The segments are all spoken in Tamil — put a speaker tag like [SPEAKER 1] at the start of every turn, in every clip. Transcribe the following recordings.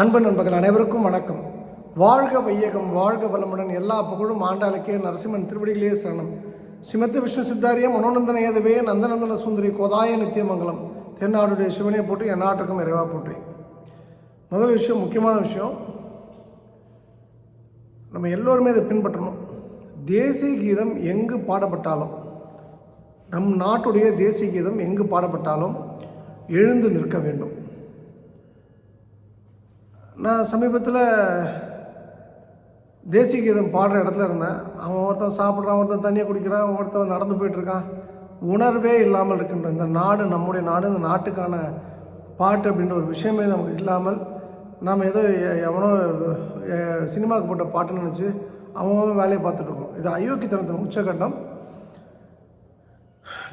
[SPEAKER 1] அன்பு நண்பர்கள் அனைவருக்கும் வணக்கம். வாழ்க வையகம் வாழ்க வளமுடன் எல்லா புகழும் ஆண்டாளுக்கே நரசிம்மன் திருவடிகளே சரணம். சிமத்த விஷ்ணு சித்தாரிய மனோநந்தன ஏதவே நந்தநந்தன சுந்தரி கோதாய நித்தியமங்கலம். தென்னாடுடைய சிவனை போட்டு என் நாட்டுக்கும் இறைவா போற்றி. முதல் விஷயம் முக்கியமான விஷயம் நம்ம எல்லோருமே இதை பின்பற்றணும். தேசிய கீதம் எங்கு பாடப்பட்டாலும் நம் நாட்டுடைய தேசிய கீதம் எங்கு பாடப்பட்டாலும் எழுந்து நிற்க வேண்டும். நான் சமீபத்தில் தேசிய கீதம் பாடுற இடத்துல இருந்தேன். அவன் ஒருத்தன் சாப்பிட்றான் ஒருத்தன் தண்ணியை குடிக்கிறான் ஒருத்தன் நடந்து போயிட்டுருக்கான் உணர்வே இல்லாமல் இருக்கின்ற இந்த நாடு நம்முடைய நாடு இந்த நாட்டுக்கான பாட்டு அப்படின்ற ஒரு விஷயமே நமக்கு இல்லாமல் நாம் ஏதோ எவனோ சினிமாவுக்கு போட்ட பாட்டுன்னு நினச்சி அவன் வேலையை பார்த்துட்ருக்கோம் இது அயோக்கியத்தனத்தின் உச்சகட்டம்.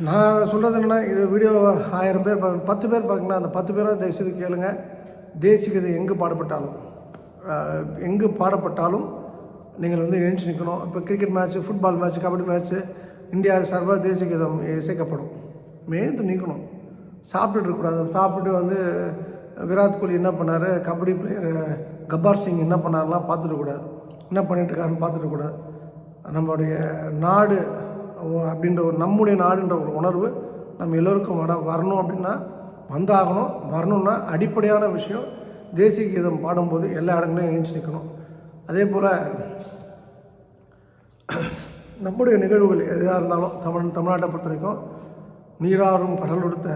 [SPEAKER 1] நான் சொல்கிறது என்னென்னா இது வீடியோ ஆயிரம் பேர் பார்க்க பத்து பேர் பார்க்கணும் அந்த பத்து பேரும் தயவுசெய்து கேளுங்கள் தேசிய கீதை எங்கு பாடப்பட்டாலும் எங்கு பாடப்பட்டாலும் நீங்கள் வந்து எழுந்து நிற்கணும். இப்போ cricket match football match kabaddi match India சார்பாக தேசிய கீதம் இசைக்கப்படும். மேய்ந்து நிற்கணும். சாப்பிட்டுட்டு இருக்கக்கூடாது. சாப்பிட்டு வந்து விராட் கோலி என்ன பண்ணார்? கபடி பிளேயர் கப்பார் சிங் என்ன பண்ணாருலாம் பார்த்துட்டுக்கூடாது என்ன பண்ணிகிட்டு இருக்காருன்னு பார்த்துட்டு நம்மளுடைய நாடு அப்படின்ற ஒரு நம்முடைய நாடுன்ற ஒரு உணர்வு நம்ம எல்லோருக்கும் வர வரணும் அப்படின்னா வந்தாகணும் வரணும்னா அடிப்படையான விஷயம் தேசிய கீதம் பாடும்போது எல்லா இடங்களையும் எழுந்து நிற்கணும் அதே போல் நம்முடைய நிகழ்வுகள் எதாக இருந்தாலும் தமிழ் தமிழ்நாட்டை பொறுத்த வரைக்கும் நீராறும் கடல் உடுத்த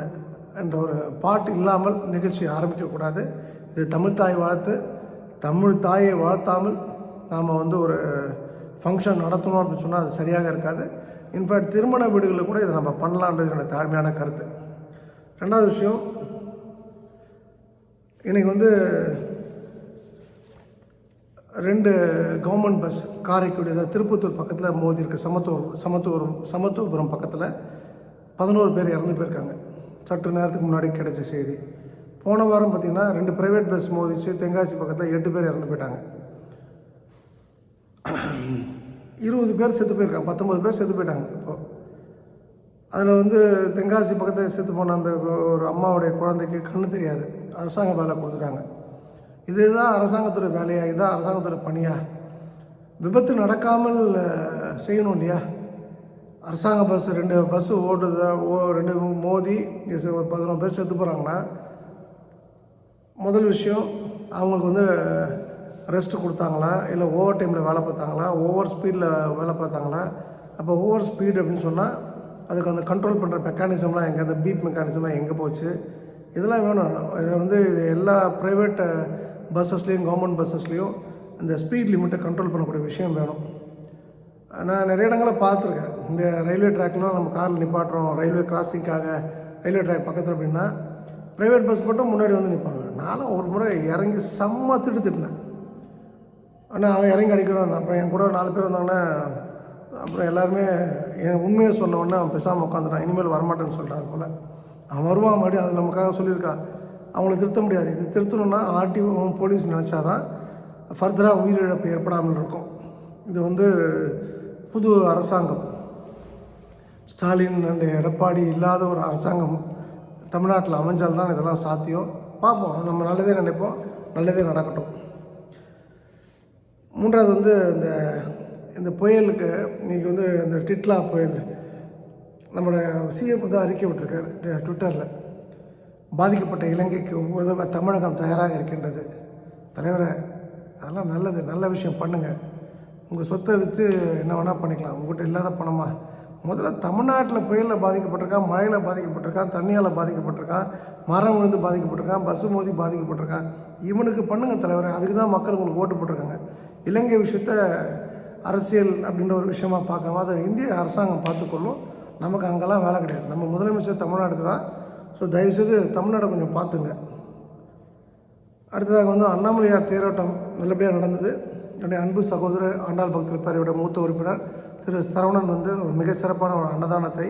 [SPEAKER 1] என்ற ஒரு பாட்டு இல்லாமல் நிகழ்ச்சி ஆரம்பிக்கக்கூடாது இது தமிழ் தாய் வாழ்த்து. தமிழ் தாயை வாழ்த்தாமல் நாம் வந்து ஒரு ஃபங்க்ஷன் நடத்தணும் அப்படின்னு சொன்னால் அது சரியாக இருக்காது. இன்ஃபேக்ட் திருமண வீடுகளில் கூட இதை நம்ம பண்ணலான்றது என்னோடய தாழ்மையான கருத்து. ரெண்டாவது விஷயம் இன்றைக்கி வந்து ரெண்டு கவர்மெண்ட் பஸ் காரைக்குடி அதாவது திருப்பத்தூர் பக்கத்தில் மோதி இருக்கு சமத்துவம் சமத்துவபுரம் சமத்துவபுரம் பக்கத்தில் பதினோரு பேர் இறந்து போயிருக்காங்க சற்று நேரத்துக்கு முன்னாடி கிடைச்ச செய்தி. போன வாரம் பார்த்திங்கன்னா ரெண்டு ப்ரைவேட் பஸ் மோதிச்சு தென்காசி பக்கத்தில் எட்டு பேர் இறந்து போயிட்டாங்க. இருபது பேர் செத்து போயிருக்காங்க பத்தொம்பது பேர் செத்து போயிட்டாங்க இப்போ. அதில் வந்து தென்காசி பக்கத்தில் செத்து போன அந்த ஒரு அம்மாவுடைய குழந்தைக்கு கண்ணு தெரியாது. அரசாங்க வேலை கொடுத்துட்டாங்க. இதுதான் அரசாங்கத்தோட வேலையா? இதுதான் அரசாங்கத்தோட பணியா? விபத்து நடக்காமல் செய்யணும் இல்லையா? அரசாங்க பஸ் ரெண்டு பஸ்ஸு ஓடுது ஓ ரெண்டு மோதி ஒரு பதினொன்று பேர் செத்து போகிறாங்கன்னா முதல் விஷயம் அவங்களுக்கு வந்து ரெஸ்ட் கொடுத்தாங்களா? இல்லை ஓவர் டைமில் வேலை பார்த்தாங்களா? ஓவர் ஸ்பீடில் வேலை பார்த்தாங்களா? அப்போ ஓவர் ஸ்பீடு அப்படின்னு சொன்னால் அதுக்கு அந்த கண்ட்ரோல் பண்ணுற மெக்கானிசம்லாம் எங்கே அந்த பீப் மெக்கானிசம்லாம் எங்கே போச்சு? இதெல்லாம் வேணும். இது வந்து இது எல்லா ப்ரைவேட் பஸ்ஸஸ்லேயும் கவர்மெண்ட் பஸ்ஸஸ்லேயும் இந்த ஸ்பீட் லிமிட்டை கண்ட்ரோல் பண்ணக்கூடிய விஷயம் வேணும். நான் நிறைய இடங்களை பார்த்துருக்கேன். இந்த ரயில்வே ட்ராக்லாம் நம்ம காரில் நிப்பாட்டுறோம் ரயில்வே கிராசிங்காக ரயில்வே ட்ராக் பக்கத்தில் அப்படின்னா ப்ரைவேட் பஸ் மட்டும் முன்னாடி வந்து நிற்பாங்க நானும் ஒரு முறை இறங்கி செம்ம திட்டு திட்டினேன் ஆனால் அவன் இறங்கி அடிக்கிறான். அப்புறம் என் கூட நாலு பேர் வந்தாங்கன்னா அப்புறம் எல்லாருமே உண்மையை சொன்னவொடனே அவன் பேசாமல் உட்காந்துட்டான் இனிமேல் வரமாட்டேன்னு சொல்கிறான் போல். அவன் வருவான் மறுபடியும் அது நமக்காக சொல்லியிருக்கா. அவங்கள திருத்த முடியாது. இது திருத்தணும்னா ஆர்டிஓ போலீஸ் நினச்சாதான் ஃபர்தராக உயிரிழப்பு ஏற்படாமல் இருக்கும். இது வந்து புது அரசாங்கம். ஸ்டாலின் அண்ட் எடப்பாடி இல்லாத ஒரு அரசாங்கம். தமிழ்நாட்டில் அமைஞ்சால் தான் இதெல்லாம் சாத்தியம். பார்ப்போம். நம்ம நல்லதே நினைப்போம். நல்லதே நடக்கட்டும். மூன்றாவது வந்து இந்த இந்த புயலுக்கு இன்றைக்கி வந்து இந்த டிட்லா புயல் நம்மளோட சிஎம் வந்து அறிக்கை விட்டுருக்காரு ட்விட்டரில். பாதிக்கப்பட்ட இலங்கைக்கு உதவ தமிழகம் தயாராக இருக்கின்றது. தலைவரை அதெல்லாம் நல்லது நல்ல விஷயம் பண்ணுங்கள் உங்கள் சொத்தை விற்று என்ன வேணால் பண்ணிக்கலாம். உங்கள்கிட்ட இல்லாத பணமா? முதல்ல தமிழ்நாட்டில் புயலில் பாதிக்கப்பட்டிருக்கான் மழையில் பாதிக்கப்பட்டிருக்கான் தண்ணியால் பாதிக்கப்பட்டிருக்கான் மரம் விழுந்து பாதிக்கப்பட்டிருக்கான் பஸ்ஸு மோதி பாதிக்கப்பட்டிருக்கான். இவனுக்கு பண்ணுங்கள் தலைவரை அதுக்கு தான் மக்கள் உங்களுக்கு ஓட்டு போட்டிருக்காங்க. இலங்கை விஷயத்த அரசியல் அப்படின்ற ஒரு விஷயமா பார்க்காம அதை இந்திய அரசாங்கம் பார்த்துக்கொள்ளும். நமக்கு அங்கெல்லாம் வேலை கிடையாது. நம்ம முதலமைச்சர் தமிழ்நாடுக்கு தான். ஸோ தயவுசெய்து தமிழ்நாடை கொஞ்சம் பார்த்துங்க. அடுத்ததாக வந்து அண்ணாமலையார் தேரோட்டம் நல்லபடியாக நடந்தது. என்னுடைய அன்பு சகோதரர் ஆண்டாள் பக்தர் பேரையோட மூத்த உறுப்பினர் திரு சரவணன் வந்து ஒரு மிக சிறப்பான ஒரு அன்னதானத்தை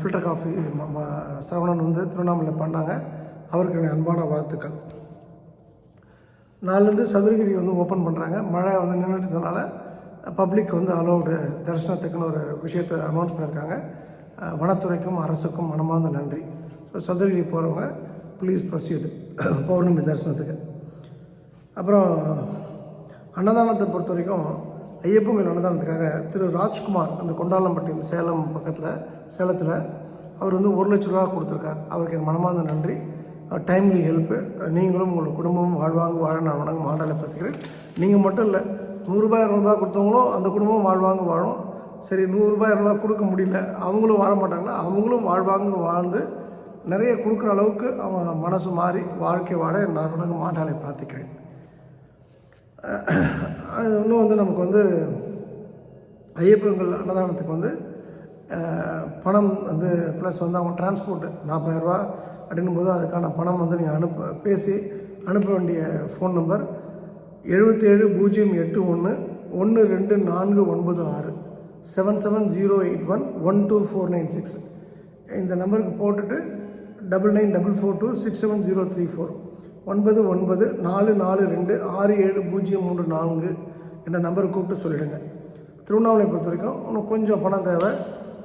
[SPEAKER 1] ஃபில்டர் காஃபி சரவணன் வந்து திருவண்ணாமலை பண்ணாங்க. அவருக்கு என்னுடைய அன்பான வாழ்த்துக்கள். நாலுலேருந்து சதுரகிரி வந்து ஓப்பன் பண்ணுறாங்க மழை வந்து நின்றுட்டதுனால பப்ளிக் வந்து அலோடு தரிசனத்துக்குன்னு ஒரு விஷயத்தை அனௌன்ஸ் பண்ணியிருக்காங்க. வனத்துறைக்கும் அரசுக்கும் மனமார்ந்த நன்றி. ஸோ சதுரகிரி போகிறவங்க ப்ளீஸ் ப்ரொசீடு பௌர்ணமி தரிசனத்துக்கு. அப்புறம் அன்னதானத்தை பொறுத்த வரைக்கும் ஐயப்பன் கோயில் அன்னதானத்துக்காக திரு ராஜ்குமார் அந்த கொண்டாளம்பட்டி சேலம் பக்கத்தில் சேலத்தில் அவர் வந்து ஒரு லட்ச ரூபா கொடுத்துருக்கார். அவருக்கு என் மனமார்ந்த நன்றி. டைம்லி ஹெல்ப்பு நீங்களும் உங்கள் குடும்பமும் வாழ்வாங்க வாழ நான் வணங்க மாடலை பார்த்துக்கிறேன் நீங்கள் மட்டும் இல்லை நூறுரூபா இரநூறுபா கொடுத்தவங்களும் அந்த குடும்பம் வாழ்வாங்க வாழும். சரி நூறுரூபா இரநூறுபா கொடுக்க முடியல. அவங்களும் வாழ மாட்டாங்கன்னா அவங்களும் வாழ்வாங்க வாழ்ந்து நிறைய கொடுக்குற அளவுக்கு அவங்க மனசு மாறி வாழ்க்கை வாழ நான் வணங்க மாட்டாளை பிரார்த்திக்கிறேன். அது இன்னும் வந்து நமக்கு வந்து ஐயப்பங்கள் அன்னதானத்துக்கு வந்து பணம் வந்து ப்ளஸ் வந்து அவங்க டிரான்ஸ்போர்ட்டு நாற்பதாயிரரூபா அப்படின்னும் போது அதுக்கான பணம் வந்து நீங்கள் அனுப்ப பேசி அனுப்ப வேண்டிய ஃபோன் நம்பர் எழுபத்தேழு பூஜ்ஜியம் எட்டு ஒன்று ஒன்று ரெண்டு நான்கு ஒன்பது ஆறு seven seven zero eight one one two four nine six இந்த நம்பருக்கு போட்டுட்டு double nine double four two six seven zero three four ஒன்பது ஒன்பது நாலு நாலு ரெண்டு ஆறு ஏழு பூஜ்ஜியம் மூன்று நான்கு என்ற நம்பருக்கு கூப்பிட்டு சொல்லிவிடுங்க திருவண்ணாமலை பொறுத்த வரைக்கும் இன்னும் கொஞ்சம் பணம் தேவை.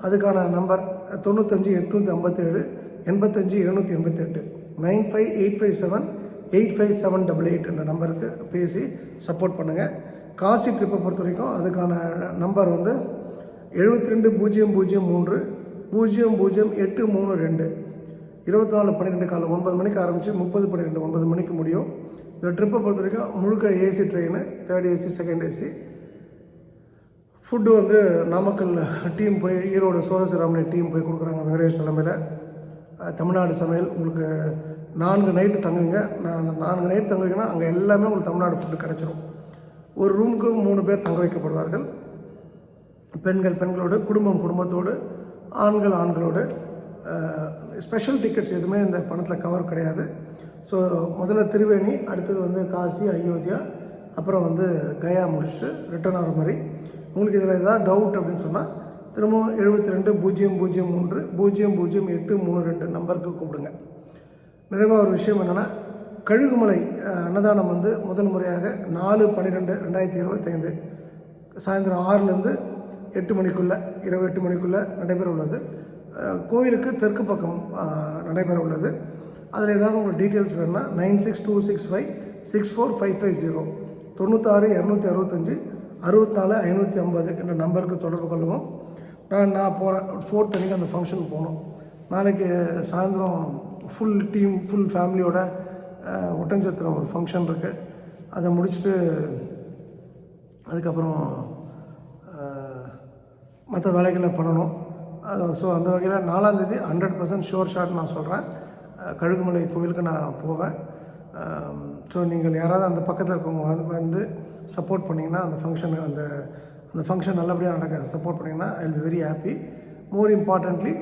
[SPEAKER 1] அதுக்கான நம்பர் தொண்ணூத்தஞ்சு எட்நூற்றி ஐம்பத்தேழு எண்பத்தஞ்சு எழுநூற்றி எண்பத்தெட்டு nine five eight five seven eight five seven double eight என்ற நம்பருக்கு பேசி சப்போர்ட் பண்ணுங்கள் காசி ட்ரிப்பை பொறுத்த வரைக்கும் அதுக்கான நம்பர் வந்து எழுபத்தி ரெண்டு பூஜ்ஜியம் பூஜ்ஜியம் மூன்று பூஜ்ஜியம் பூஜ்ஜியம் எட்டு மூணு ரெண்டு. இருபத்தி நாலு பன்னிரெண்டு காலை ஒன்பது மணிக்கு ஆரம்பித்து முப்பது பன்னிரெண்டு ஒன்பது மணிக்கு முடியும். இந்த ட்ரிப்பை பொறுத்த வரைக்கும் முழுக்க AC train third AC second AC food வந்து நாமக்கல் டீம் போய் ஈரோடு சோழசிராமணி டீம் போய் கொடுக்குறாங்க. வெங்கடேஷ் தலைமையில். தமிழ்நாடு சமையல் உங்களுக்கு நான்கு நைட்டு தங்குங்க. நான் அந்த நான்கு நைட் தங்குறீங்கன்னா அங்கே எல்லாமே உங்களுக்கு தமிழ்நாடு ஃபுட்டு கிடச்சிரும். ஒரு ரூமுக்கு மூணு பேர் தங்க வைக்கப்படுவார்கள். பெண்கள் பெண்களோடு குடும்பம் குடும்பத்தோடு ஆண்கள் ஆண்களோடு. ஸ்பெஷல் டிக்கெட்ஸ் எதுவுமே இந்த பணத்தில் கவர் கிடையாது. ஸோ முதல்ல திருவேணி அடுத்தது வந்து காசி அயோத்தியா அப்புறம் வந்து கயா முடிச்சுட்டு ரிட்டர்ன் ஆகிற மாதிரி. உங்களுக்கு இதில் ஏதாவது டவுட் அப்படின்னு சொன்னால் திரும்பவும் எழுபத்தி ரெண்டு பூஜ்ஜியம் பூஜ்ஜியம் மூன்று பூஜ்ஜியம் பூஜ்ஜியம் எட்டு மூணு ரெண்டு நம்பருக்கு கூப்பிடுங்க. நிறைவாக ஒரு விஷயம் என்னென்னா கழுகுமலை அன்னதானம் வந்து முதல் முறையாக நாலு பன்னிரெண்டு ரெண்டாயிரத்தி இருபத்தைந்து சாயந்தரம் ஆறுலேருந்து எட்டு மணிக்குள்ளே இரவு எட்டு மணிக்குள்ளே நடைபெற உள்ளது. கோயிலுக்கு தெற்கு பக்கம் நடைபெற உள்ளது. அதில் ஏதாவது உங்களுக்கு டீட்டெயில்ஸ் வேணும்னா nine six two six five six four five five zero தொண்ணூத்தாறு இரநூத்தி அறுபத்தஞ்சு அறுபத்தாலு ஐநூற்றி ஐம்பது என்ற நம்பருக்கு தொடர்பு கொள்ளவும். நான் நான் போகிறேன் ஃபோர்த் அன்றைக்கி அந்த ஃபங்க்ஷனுக்கு போகணும். நாளைக்கு சாயந்தரம் ஃபுல் டீம் ஃபுல் ஃபேமிலியோட ஒட்டஞ்சத்திரம் ஒரு ஃபங்க்ஷன் இருக்குது அதை முடிச்சுட்டு அதுக்கப்புறம் மற்ற வேலைகளை பண்ணணும். ஸோ அந்த வகையில் நாலாந்தேதி ஹண்ட்ரட் பர்சன்ட் ஷோர் ஷாட் நான் சொல்கிறேன் கழுகுமலை கோவிலுக்கு நான் போவேன். ஸோ நீங்கள் யாராவது அந்த பக்கத்தில் இருக்கவங்க வந்து வந்து சப்போர்ட் பண்ணிங்கன்னா அந்த ஃபங்க்ஷனுக்கு அந்த அந்த ஃபங்க்ஷன் நல்லபடியாக நடக்க சப்போர்ட் பண்ணிங்கன்னா I will very happy more importantly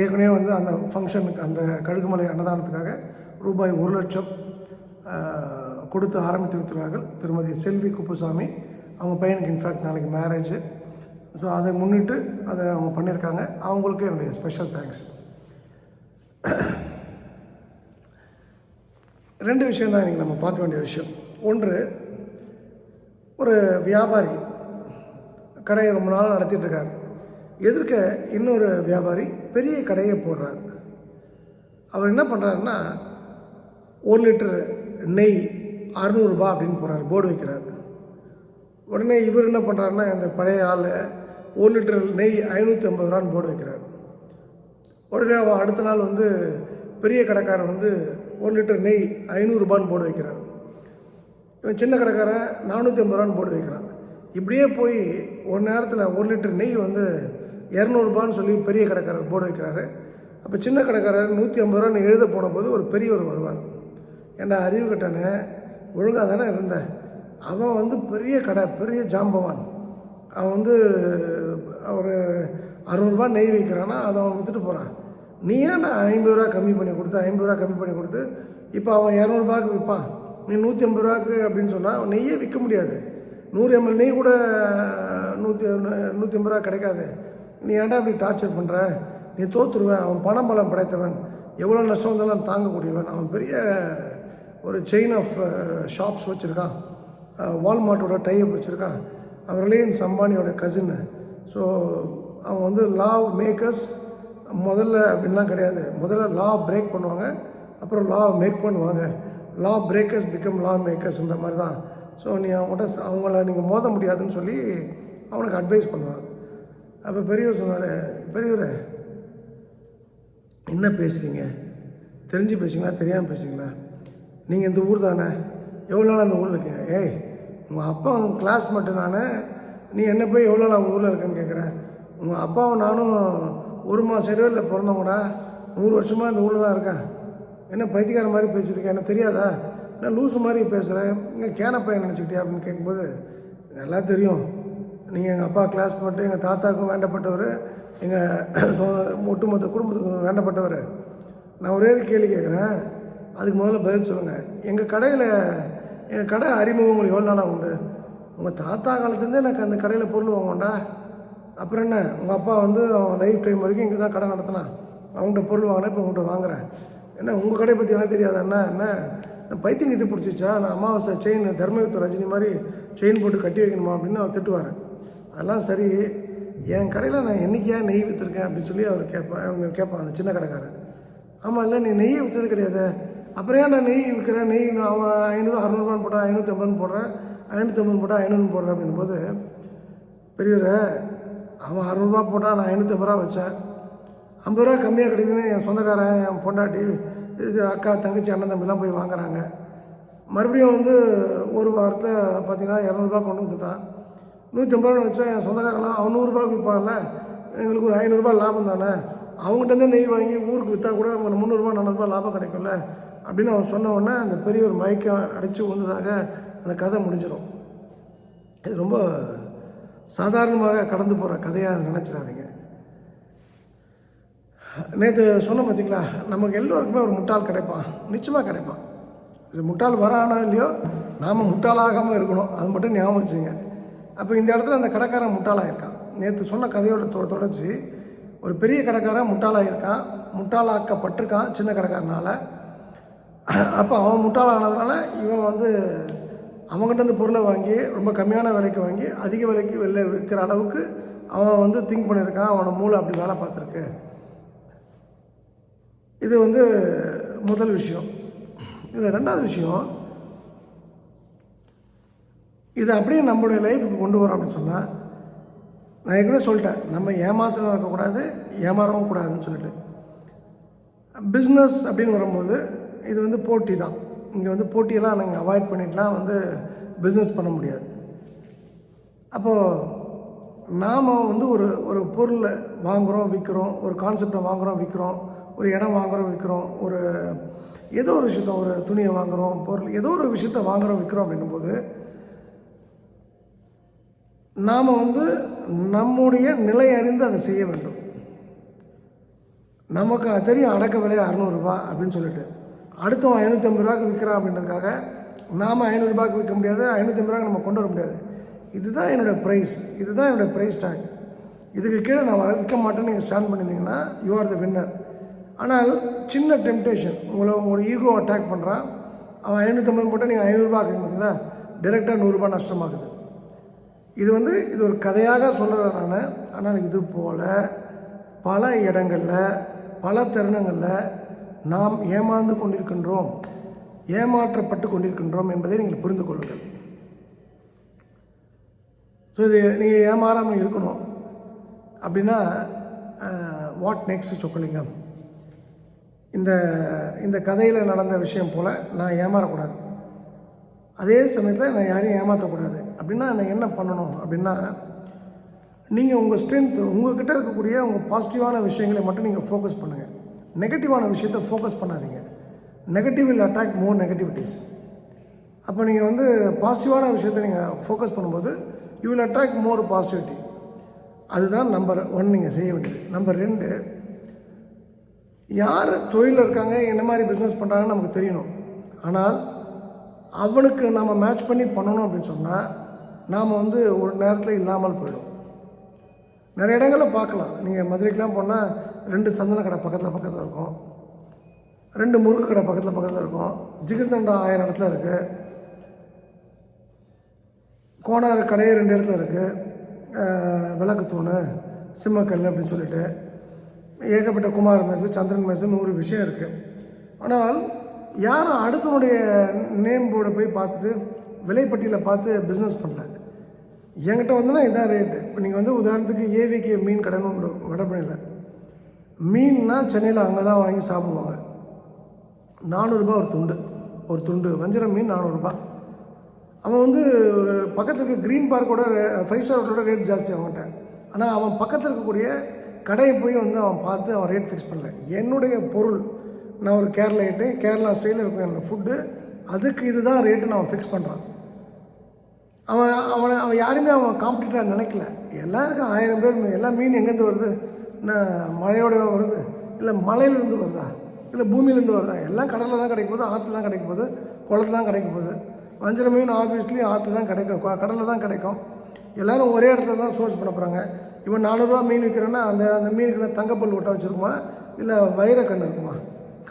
[SPEAKER 1] ஏற்கனவே வந்து அந்த ஃபங்க்ஷனுக்கு அந்த கழுகுமலை அன்னதானத்துக்காக ரூபாய் ஒரு லட்சம் கொடுத்து ஆரம்பித்து வைத்துள்ளார்கள் திருமதி செல்வி குப்புசாமி. அவங்க பையனுக்கு இன்ஃபேக்ட் நாளைக்கு மேரேஜு ஸோ அதை முன்னிட்டு அதை அவங்க பண்ணியிருக்காங்க. அவங்களுக்கு என்னுடைய ஸ்பெஷல் தேங்க்ஸ் ரெண்டு விஷயம் தான் இன்றைக்கி நம்ம பார்க்க வேண்டிய விஷயம். ஒன்று ஒரு வியாபாரி கடையை ரொம்ப நாள் நடத்திட்டுருக்காரு எதிர்க்க இன்னொரு வியாபாரி பெரிய கடையை போடுறார் அவர் என்ன பண்ணுறாருன்னா ஒரு லிட்டர் நெய் அறநூறுபா அப்படின்னு போடுறாரு போர்டு வைக்கிறார். உடனே இவர் என்ன பண்ணுறாருன்னா இந்த பழைய ஆள் ஒரு லிட்டர் நெய் ஐநூற்றி ஐம்பது ரூபான்னு போர்டு வைக்கிறார். உடனே அவன் அடுத்த நாள் வந்து பெரிய கடைக்காரன் வந்து ஒரு லிட்டர் நெய் ஐநூறுரூபான்னு போர்டு வைக்கிறார். இவன் சின்ன கடைக்காரன் நானூற்றி ஐம்பது ரூபான்னு போட்டு வைக்கிறான். இப்படியே போய் ஒரு நேரத்தில் ஒரு லிட்டர் நெய் வந்து இரநூறுபான்னு சொல்லி பெரிய கடைக்காரர் போர்டு வைக்கிறாரு. அப்போ சின்ன கடைக்காரர் நூற்றி ஐம்பது ரூபான்னு எழுத போனபோது ஒரு பெரியவர் வருவார். ஏண்டா அறிவு கட்டனே ஒழுங்காக தானே இருந்த. அவன் வந்து பெரிய கடை பெரிய ஜாம்பவான். அவன் வந்து ஒரு அறுநூறுபா நெய் வைக்கிறான்னா அதை அவன் விற்றுட்டு போகிறான் நீ ஏன் நான் ஐம்பது ரூபா கம்மி பண்ணி கொடுத்து ஐம்பது ரூபா கம்மி பண்ணி கொடுத்து இப்போ அவன் இரநூறுபாவுக்கு விற்பான். நீ நூற்றி ஐம்பது ரூபாக்கு அப்படின்னு சொன்னால் அவன் நெய்யே விற்க முடியாது. நூறு எம்எல் நெய் கூட நூற்றி நூற்றி ஐம்பது ரூபா கிடைக்காது. நீ ஏன்டா அப்படி டார்ச்சர் பண்ணுற நீ தோற்றுருவேன் அவன் பணம் பலம் படைத்தவன். எவ்வளோ நஷ்டம் வந்தாலும் தாங்கக்கூடியவன். அவன் பெரிய ஒரு செயின் ஆஃப் ஷாப்ஸ் uh, வச்சுருக்கான். வால்மார்ட்டோட டைப் வச்சுருக்கான். அவன் ரிலையன்ஸ் அம்பானியோட கசின் ஸோ அவன் வந்து லா மேக்கர்ஸ் முதல்ல அப்படின்லாம் கிடையாது. முதல்ல லா பிரேக் பண்ணுவாங்க. அப்புறம் லா மேக் பண்ணுவாங்க. லா பிரேக்கர்ஸ் பிகம் லா மேக்கர்ஸ்ன்ற மாதிரி தான் ஸோ நீ அவங்கள்ட்ட அவங்கள நீங்கள் மோத முடியாதுன்னு சொல்லி அவனுக்கு அட்வைஸ் பண்ணுவாங்க அப்போ பெரியவர் சொன்னார் பெரியவர் என்ன பேசுகிறீங்க தெரிஞ்சு பேசுங்களா தெரியாமல் பேசுங்களா நீங்கள் இந்த ஊர் தானே? எவ்வளோ நாள் அந்த ஊரில் இருக்கீங்க? ஏய் உங்கள் அப்பா உங்கள் கிளாஸ் மட்டும் நீ என்ன போய் எவ்வளோ நாள் ஊரில் இருக்கேன்னு கேட்குறேன் உங்கள் அப்பாவும் நானும் ஒரு மாதம் இடைவெளியில் பிறந்தவங்கடா. நூறு வருஷமாக இந்த ஊரில் தான் இருக்கேன். என்ன பைத்தியக்கார மாதிரி பேசியிருக்கேன் எனக்கு தெரியாதா? நான் லூஸ் மாதிரி பேசுகிறேன் இங்கே கேன பையன் நினச்சிக்கிட்டே அப்படின்னு கேட்கும்போது எல்லாம் தெரியும். நீங்கள் எங்கள் அப்பா கிளாஸ் போட்டு எங்கள் தாத்தாவுக்கும் வேண்டப்பட்டவர் எங்கள் சொ ஒட்டுமொத்த குடும்பத்துக்கும் வேண்டப்பட்டவர். நான் ஒரே ஒரு கேள்வி கேட்குறேன் அதுக்கு முதல்ல பதில் சொல்லுங்கள் எங்கள் கடையில் எங்கள் கடை அறிமுகம் உங்களுக்கு எவ்வளோ நாளாக உண்டு? உங்கள் தாத்தா காலத்துலேருந்தே எனக்கு அந்த கடையில் பொருள் வாங்குவோண்டா அப்புறம் என்ன? உங்கள் அப்பா வந்து அவன் லைஃப் டைம் வரைக்கும் இங்கே தான் கடை நடத்தினான். அவங்கள்ட்ட பொருள் வாங்கினா இப்போ உங்கள்கிட்ட வாங்குறேன். என்ன உங்கள் கடையை பற்றி எனக்கு தெரியாதா என்ன? என்ன? நான் பைத்தியம் கிட்ட பிடிச்சிச்சா நான் அமாவாசை செயின் தர்மயுத்த ரஜினி மாதிரி செயின் போட்டு கட்டி வைக்கணுமா அப்படின்னு அவர் திட்டுவார். அதெல்லாம் சரி. என் கடையில் நான் என்னைக்கியா நெய் விற்றுருக்கேன் அப்படின்னு சொல்லி அவர் கேட்பேன் அவங்க கேட்பான் அந்த சின்ன கடைக்காரன் ஆமாம் இல்லை நீ நெய் விற்றது கிடையாது. அப்புறம் ஏன் நான் நெய் விற்கிறேன் நெய் நான் அவன் ஐநூறு அறநூறுபான்னு போட்டால் ஐநூற்றி ஐம்பதுன்னு போடுறேன். ஐநூற்றி ஐம்பது போட்டால் ஐநூறு போடுறேன் அப்படின்போது பெரியவர் அவன் அறநூறுபா போட்டால் நான் ஐநூற்றி ஐம்பது ரூபா வச்சேன். ஐம்பது ரூபா கம்மியாக கிடைக்குதுன்னு என் சொந்தக்காரன் என் பொண்டாட்டி இது அக்கா தங்கச்சி அண்ணன் தம்பிலாம் போய் வாங்குறாங்க. மறுபடியும் வந்து ஒரு வாரத்தில் பார்த்தீங்கன்னா இரநூறுபா கொண்டு வந்துட்டான். நூற்றி ஐம்பது வச்சா என் சொந்தக்காரங்களாம் அவன் நூறுரூபாய்க்கு விற்பான்ல எங்களுக்கு ஒரு ஐநூறுரூபா லாபம் தானே? அவங்ககிட்ட நெய் வாங்கி ஊருக்கு விற்றா கூட நமக்கு முந்நூறுரூபா நானூறுரூபா லாபம் கிடைக்கும்ல? அப்படின்னு அவன் சொன்ன உடனே அந்த பெரிய ஒரு மயக்கம் அடித்து விழுந்ததாக அந்த கதை முடிஞ்சிடும் இது ரொம்ப சாதாரணமாக கடந்து போகிற கதையாக நினச்சிடாதீங்க. நேற்று சொன்ன பார்த்தீங்களா நமக்கு எல்லோருக்குமே ஒரு முட்டாள் கிடைப்பான். நிச்சயமாக கிடைப்பான். இது முட்டாள் வரானோ இல்லையோ நாம் முட்டாளாகாமல் இருக்கணும். அது மட்டும் ஞாபகம் வச்சுங்க அப்போ இந்த இடத்துல அந்த கடைக்காரன் முட்டாளாக இருக்கான் நேற்று சொன்ன கதையோட தொ தொடர்ச்சி ஒரு பெரிய கடைக்காரன் முட்டாளாக இருக்கான் முட்டாளாக்கப்பட்டிருக்கான் சின்ன கடைக்காரனால். அப்போ அவன் முட்டாளானதுனால இவன் வந்து அவங்ககிட்ட இருந்து பொருளை வாங்கி ரொம்ப கம்மியான விலைக்கு வாங்கி அதிக விலைக்கு வெளில விற்கிற அளவுக்கு அவன் வந்து திங்க் பண்ணியிருக்கான். அவனோட மூளை அப்படி வேலை பார்த்துருக்கு. இது வந்து முதல் விஷயம். இது ரெண்டாவது விஷயம் இதை அப்படியே நம்மளுடைய லைஃபுக்கு கொண்டு வரோம் அப்படின்னு சொன்னால் நான் ஏற்கனவே சொல்லிட்டேன் நம்ம ஏமாத்தணும் இருக்கக்கூடாது ஏமாறவும் கூடாதுன்னு சொல்லிட்டு. பிஸ்னஸ் அப்படின்னு வரும்போது இது வந்து போட்டி தான். இங்கே வந்து போட்டியெல்லாம் நாங்கள் அவாய்ட் பண்ணிட்டுலாம் வந்து பிஸ்னஸ் பண்ண முடியாது. அப்போது நாம் வந்து ஒரு ஒரு பொருளை வாங்குகிறோம் விற்கிறோம் ஒரு கான்செப்டை வாங்குகிறோம் விற்கிறோம் ஒரு இடம் வாங்குகிறோம் விற்கிறோம் ஒரு ஏதோ ஒரு விஷயத்த ஒரு துணியை வாங்குகிறோம் பொருள் ஏதோ ஒரு விஷயத்த வாங்குகிறோம் விற்கிறோம் அப்படின்னும்போது நாம் வந்து நம்முடைய நிலை அறிந்து அதை செய்ய வேண்டும். நமக்கு அது தெரியும் அடக்க விலை அறநூறுபா அப்படின்னு சொல்லிட்டு. அடுத்தவன் ஐநூற்றி ஐம்பது ரூபாய்க்கு விற்கிறான் அப்படின்றதுக்காக நாம் ஐநூறுரூபாய்க்கு விற்க முடியாது ஐநூற்றி ஐம்பது ரூபாய்க்கு நம்ம கொண்டு வர முடியாது. இதுதான் என்னோடய ப்ரைஸ் இதுதான் என்னோடய ப்ரைஸ் டேக் இதுக்கு கீழே நான் விற்க மாட்டேன்னு நீங்கள் ஸ்டாண்ட் பண்ணியிருந்தீங்கன்னா யூ ஆர் த வின்னர் ஆனால் சின்ன டெம்டேஷன் உங்களை உங்களோட ஈகோ அட்டாக் பண்ணுறான் அவன் ஐநூற்றம்பது போட்டால் நீங்கள் ஐநூறுரூபா ஆக்குறீங்க பார்த்தீங்களா டேரெக்டாக நூறுரூபா நஷ்டமாகுது. இது வந்து இது ஒரு கதையாக சொல்கிறேன் நான். ஆனால் இது போல் பல இடங்களில் பல தருணங்களில் நாம் ஏமாந்து கொண்டிருக்கின்றோம் ஏமாற்றப்பட்டு கொண்டிருக்கின்றோம் என்பதை நீங்கள் புரிந்து கொள்ளுங்கள். ஸோ இது நீங்கள் ஏமாறாமல் இருக்கணும். அப்படின்னா வாட் நெக்ஸ்ட் சொக்கலிங்கம் இந்த இந்த கதையில் நடந்த விஷயம் போல் நான் ஏமாறக்கூடாது. அதே சமயத்தில் நான் யாரையும் ஏமாற்றக்கூடாது அப்படின்னா நான் என்ன பண்ணணும்? அப்படின்னா நீங்கள் உங்கள் ஸ்ட்ரென்த் உங்கள்கிட்ட இருக்கக்கூடிய உங்கள் பாசிட்டிவான விஷயங்களை மட்டும் நீங்கள் ஃபோக்கஸ் பண்ணுங்கள் நெகட்டிவான விஷயத்தை ஃபோக்கஸ் பண்ணாதீங்க. Negative will attack more negativities அப்போ நீங்கள் வந்து பாசிட்டிவான விஷயத்தை நீங்கள் ஃபோக்கஸ் பண்ணும்போது you will attract more positivity அதுதான் நம்பர் ஒன் நீங்கள் செய்ய வேண்டியது. நம்பர் ரெண்டு யார் தொழிலில் இருக்காங்க என்ன மாதிரி பிஸ்னஸ் பண்ணுறாங்கன்னு நமக்கு தெரியணும். ஆனால் அவனுக்கு நம்ம மேட்ச் பண்ணி பண்ணணும் அப்படின்னு சொன்னால் நாம் வந்து ஒரு நேரத்தில் இல்லாமல் போயிடும். நிறைய இடங்களில் பார்க்கலாம். நீங்கள் மதுரைக்கெலாம் போனால் ரெண்டு சந்தன கடை பக்கத்தில் பக்கத்தில் இருக்கும். ரெண்டு முறுக்கு கடை பக்கத்தில் பக்கத்தில் இருக்கும். ஜிகிர்தண்டா ஆயிரம் இடத்துல இருக்குது கோனார் கடையே ரெண்டு இடத்துல இருக்குது விளக்கு தூண் சிம்மக்கல் அப்படின்னு சொல்லிட்டு. ஏகப்பட்ட குமார் மேசு சந்திரன் மேசு நூறு விஷயம் இருக்குது ஆனால் யாரும் அடுத்தவனுடைய நேம் போர்டை போய் பார்த்துட்டு விலைப்பட்டியலை பார்த்து பிஸ்னஸ் பண்ணல. என்கிட்ட வந்துன்னா இதான் ரேட்டு இப்போ நீங்கள் வந்து உதாரணத்துக்கு ஏவிகே மீன் கடைன்னு ஒன்று வடபழனியில் மீன்னா சென்னையில் அங்கே தான் வாங்கி சாப்பிடுவாங்க. நானூறுரூபா ஒரு துண்டு. ஒரு துண்டு. வஞ்சிரம் மீன் நானூறுரூபா அவன் வந்து ஒரு பக்கத்தில் இருக்க க்ரீன் பார்க்கோட ஃபைவ் ஸ்டார் ஹோட்டலோட ரேட் ஜாஸ்தி அவன்கிட்ட. ஆனால் அவன் பக்கத்தில் இருக்கக்கூடிய கடையை போய் வந்து அவன் பார்த்து அவன் ரேட் ஃபிக்ஸ் பண்ணல. என்னுடைய பொருள் நான் ஒரு கேரளா ஐட்டு கேரளா ஸ்டைலில் இருக்கும் என்னோடய ஃபுட்டு அதுக்கு இதுதான் ரேட்டு நான் ஃபிக்ஸ் பண்ணுறான் அவன் அவனை அவன் யாருமே அவன் காம்படிட்டாக நினைக்கல. எல்லாருக்கும் ஆயிரம் பேர் எல்லா மீன் எங்கேருந்து வருது? என்ன மழையோட வருது? இல்லை மலையிலேருந்து வருதா? இல்லை பூமியிலேருந்து வருதா? எல்லாம் கடலில் தான் கிடைக்க போகுது ஆற்றுல தான் கிடைக்க போகுது குளத்துல தான் கிடைக்க போகுது. வஞ்சர மீன் ஆஃபீஸ்லேயும் ஆற்று தான் கிடைக்கும் கடலில் தான் கிடைக்கும். எல்லாரும் ஒரே இடத்துல தான் சோர்ஸ் பண்ண போகிறாங்க இவன் நானூறுரூவா மீன் விற்கிறேன்னா அந்த அந்த மீனுக்கு தங்கப்பல் ஒட்ட வச்சுருக்குமா? இல்லை வைரக்கண் இருக்குமா?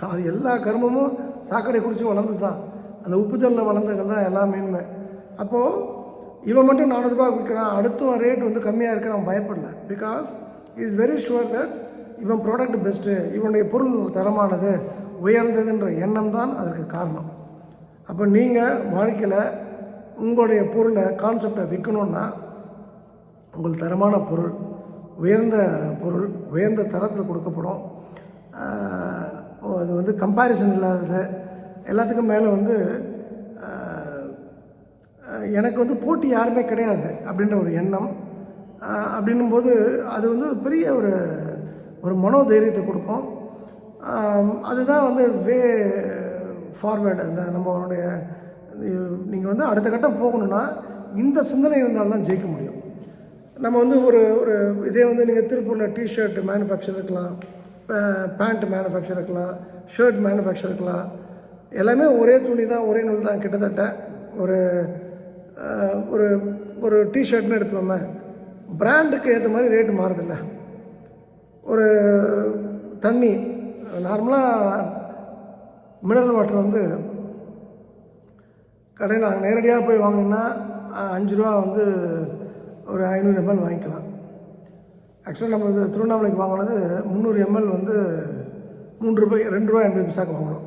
[SPEAKER 1] அது எல்லா கருமமும் சாக்கடை குடிச்சு வளர்ந்து தான் அந்த உப்புத்தல்ல வளர்ந்தது தான் எல்லா மீனுமே. அப்போது இவன் மட்டும் நானூறுரூபா விற்கிறான் அடுத்தும் ரேட் வந்து கம்மியாக இருக்க நான் பயப்படல. Because is very sure that இவன் ப்ராடக்ட் பெஸ்ட்டு இவனுடைய பொருள் தரமானது உயர்ந்ததுன்ற எண்ணம் தான் அதற்கு காரணம். அப்போ நீங்கள் வாழ்க்கையில் உங்களுடைய பொருளை கான்செப்டை விற்கணுன்னா உங்களுக்கு தரமான பொருள் உயர்ந்த பொருள் உயர்ந்த தரத்தில் கொடுக்கப்படும். அது வந்து கம்பேரிசன் இல்லாதது. எல்லாத்துக்கும் மேலே வந்து எனக்கு வந்து போட்டி யாருமே கிடையாது அப்படின்ற ஒரு எண்ணம். அப்படின்னும்போது அப்படின்னும் போது அது வந்து பெரிய ஒரு ஒரு மனோதைரியத்தை கொடுக்கும். அதுதான் வந்து வே ஃபார்வேர்டு அந்த நம்மளுடைய நீங்கள் வந்து அடுத்த கட்டம் போகணுன்னா இந்த சிந்தனை இருந்தால்தான் ஜெயிக்க முடியும். நம்ம வந்து ஒரு ஒரு இதே வந்து நீங்கள் திருப்பூரில் டிஷர்ட் மேனுஃபேக்சர் இருக்கலாம். பேண்ட் மேனுஃபேக்சர் இருக்கலாம் ஷர்ட் மேனுஃபேக்சர் இருக்கலாம் எல்லாமே ஒரே துணி தான் ஒரே நூல் தான் கிட்டத்தட்ட ஒரு ஒரு ஒரு டிஷர்ட்னு எடுத்துக்கோமே. பிராண்டுக்கு ஏற்ற மாதிரி ரேட்டு மாறுதில்ல. ஒரு தண்ணி நார்மலாக மினரல் வாட்டர் வந்து கடையில் நேரடியாக போய் வாங்கினா அஞ்சு ரூபா வந்து ஒரு ஐநூறு எம்எல் வாங்கிக்கலாம். ஆக்சுவலாக நம்ம இது திருவண்ணாமலைக்கு வாங்கினது முந்நூறு எம்எல் வந்து மூன்று ரூபாய் ரெண்டு ரூபாய் எண்பது பைசாக்கு வாங்கினோம்.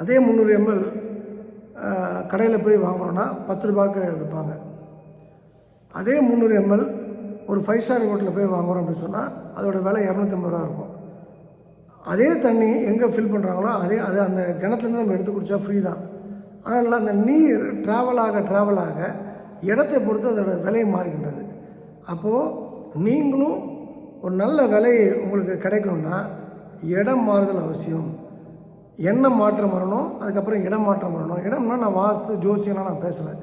[SPEAKER 1] அதே முந்நூறு எம்எல் கடையில் போய் வாங்குகிறோன்னா பத்து ரூபாய்க்கு விற்பாங்க. அதே முந்நூறு எம்எல் ஒரு ஃபைவ் ஸ்டார் ஹோட்டலில் போய் வாங்குறோம் அப்படின்னு சொன்னால் அதோடய விலை இரநூத்தம்பது ரூபா இருக்கும். அதே தண்ணி எங்கே ஃபில் பண்ணுறாங்களோ அதே அது அந்த கிணத்துலேருந்து நம்ம எடுத்து குடித்தா ஃப்ரீ தான். ஆனால் அந்த நீர் ட்ராவல் ஆக ட்ராவல் ஆக இடத்தை பொறுத்து அதோடய விலை மாறுகின்றது. அப்போது நீங்களும் ஒரு நல்ல விலை உங்களுக்கு கிடைக்கணும்னா இடம் மாறுதல் அவசியம். எண்ணம் மாற்றம் வரணும்? அதுக்கப்புறம் இடம் மாற்றம் வரணும். இடம்னா நான் வாஸ்து ஜோசியம்லாம் நான் பேசலை.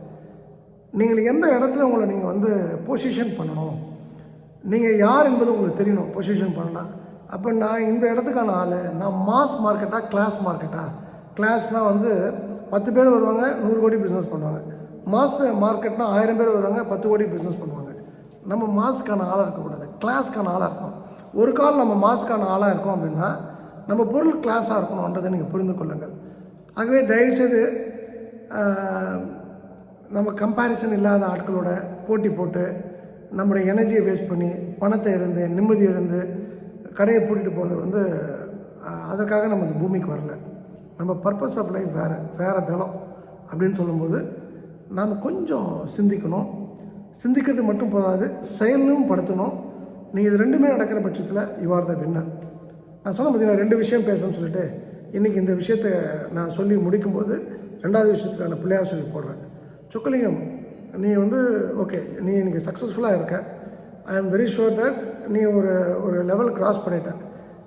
[SPEAKER 1] நீங்கள் எந்த இடத்துல உங்களை நீங்கள் வந்து பொசிஷன் பண்ணணும்? நீங்கள் யார் என்பது உங்களுக்கு தெரியணும் பொசிஷன் பண்ணால் அப்போ நான் இந்த இடத்துக்கான ஆள். நான் மாஸ் மார்க்கெட்டா கிளாஸ் மார்க்கெட்டா கிளாஸ்னால் வந்து பத்து பேர் வருவாங்க நூறு கோடி பிஸ்னஸ் பண்ணுவாங்க. மாஸ் மார்க்கெட்னா ஆயிரம் பேர் வருவாங்க பத்து கோடி பிஸ்னஸ் பண்ணுவாங்க. நம்ம மாஸ்க்கான ஆளாக இருக்கக்கூடாது. கிளாஸ்க்கான ஆளாக இருக்கணும். ஒரு கால் நம்ம மாஸ்க்கான ஆளாக இருக்கோம் அப்படின்னா நம்ம பொருள் கிளாஸாக இருக்கணுன்றதை நீங்கள் புரிந்து கொள்ளுங்கள். ஆகவே தயவுசெய்து நம்ம கம்பேரிசன் இல்லாத ஆட்களோட போட்டி போட்டு நம்முடைய எனர்ஜியை வேஸ்ட் பண்ணி பணத்தை இழந்து நிம்மதி இழந்து கடையை பூட்டிட்டு போகிறது வந்து அதற்காக நம்ம இந்த பூமிக்கு வரல. நம்ம பர்பஸ் ஆஃப் லைஃப் வேறு வேறு தளம் அப்படின்னு சொல்லும்போது நாம் கொஞ்சம் சிந்திக்கணும். சிந்திக்கிறது மட்டும் போதாது செயலும் படுத்தணும். நீங்கள் இது ரெண்டுமே நடக்கிற பட்சத்தில் யூ ஆர் த வின்னர் நான் சொன்ன பார்த்தீங்கன்னா ரெண்டு விஷயம் பேசணும்னு சொல்லிட்டு இன்றைக்கி இந்த விஷயத்தை நான் சொல்லி முடிக்கும்போது ரெண்டாவது விஷயத்துக்கான பிள்ளையார் சொல்லி போடுறேன். சொக்கலிங்கம் நீ வந்து ஓகே நீ இன்றைக்கி சக்ஸஸ்ஃபுல்லாக இருக்க. ஐ ஆம் வெரி ஷுர் தட் நீ ஒரு ஒரு லெவல் கிராஸ் பண்ணிட்ட.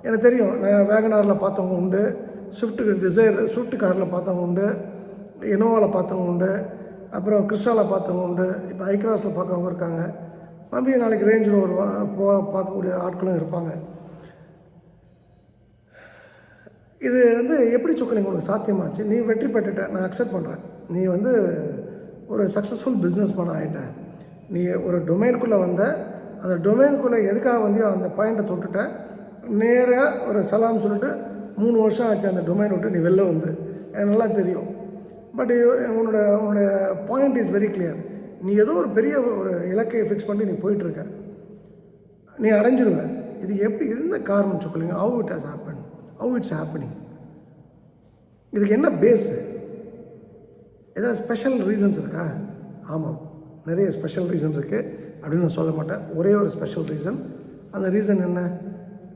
[SPEAKER 1] எனக்கு தெரியும் நான் வேகனாரில் பார்த்தவங்க உண்டு ஸ்விஃப்ட்டு டிசைர் ஸ்விஃப்ட் காரில் பார்த்தவங்க உண்டு இனோவாவில் பார்த்தவங்க உண்டு அப்புறம் கிறிஸ்டாவில் பார்த்தவங்க உண்டு இப்போ ஐக்ராஸில் பார்க்கறவங்க இருக்காங்க. மறுபடியும் நாளைக்கு ரேஞ்சில் ஒரு போ பார்க்கக்கூடிய ஆட்களும் இருப்பாங்க. இது வந்து எப்படி சொக்கலிங்க உனக்கு சாத்தியமாச்சு? நீ வெற்றி பெற்றுட்ட நான் அக்செப்ட் பண்ணுறேன் நீ வந்து ஒரு சக்ஸஸ்ஃபுல் பிஸ்னஸ் பண்ண ஆகிட்ட நீ ஒரு டொமைனுக்குள்ளே வந்த அந்த டொமைனுக்குள்ளே எதுக்காக வந்தியோ அந்த பாயிண்ட்டை தொட்டுட்ட. நேராக ஒரு சலாம் சொல்லிட்டு மூணு வருஷம் ஆச்சு அந்த டொமைன் விட்டு நீ வெளில வந்து. எனக்கு நல்லா தெரியும். பட் உன்னோட உன்னோட பாயிண்ட் இஸ் வெரி கிளியர் நீ ஏதோ ஒரு பெரிய ஒரு இலக்கையை ஃபிக்ஸ் பண்ணி நீ போயிட்டுருக்க. நீ அடைஞ்சிருவ. இது எப்படி என்ன காரணம் சொல்லுங்க? How it has happen how it's happening இதுக்கு என்ன பேஸு ஏதாவது ஸ்பெஷல் ரீசன்ஸ் இருக்கா? ஆமாம். நிறைய ஸ்பெஷல் ரீசன் இருக்குது அப்படின்னு நான் சொல்ல மாட்டேன். ஒரே ஒரு ஸ்பெஷல் ரீசன் அந்த ரீசன் என்ன?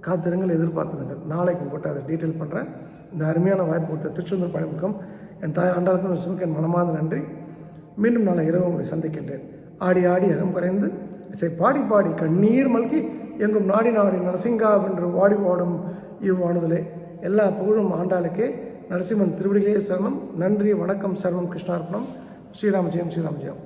[SPEAKER 1] காத்திருங்கள் எதிர்பார்த்ததுங்க நாளைக்கு போட்டு அதை டீட்டெயில் பண்ணுறேன் இந்த அருமையான வாய்ப்பு கொடுத்த திருச்செந்தூர் பழமுக்கம் என் தாய் ஆண்டாளுக்கும் விஷ்ணுக்கு என் மனமார்ந்த நன்றி. மீண்டும் நான் இரவு உங்களை சந்திக்கின்றேன். ஆடி ஆடி அகம் குறைந்து இசை பாடி பாடி கண்ணீர் மல்கி எங்கும் நாடி நாடி நரசிங்கா என்று வாடி பாடும் இவ்வாணுதலே எல்லா புகழும் ஆண்டாளுக்கே. நரசிம்மன் திருவடிகளே சரணம். நன்றி வணக்கம் சர்வம் கிருஷ்ணார்ப்பணம். ஸ்ரீராமஜெயம் ஸ்ரீராமஜெயம்.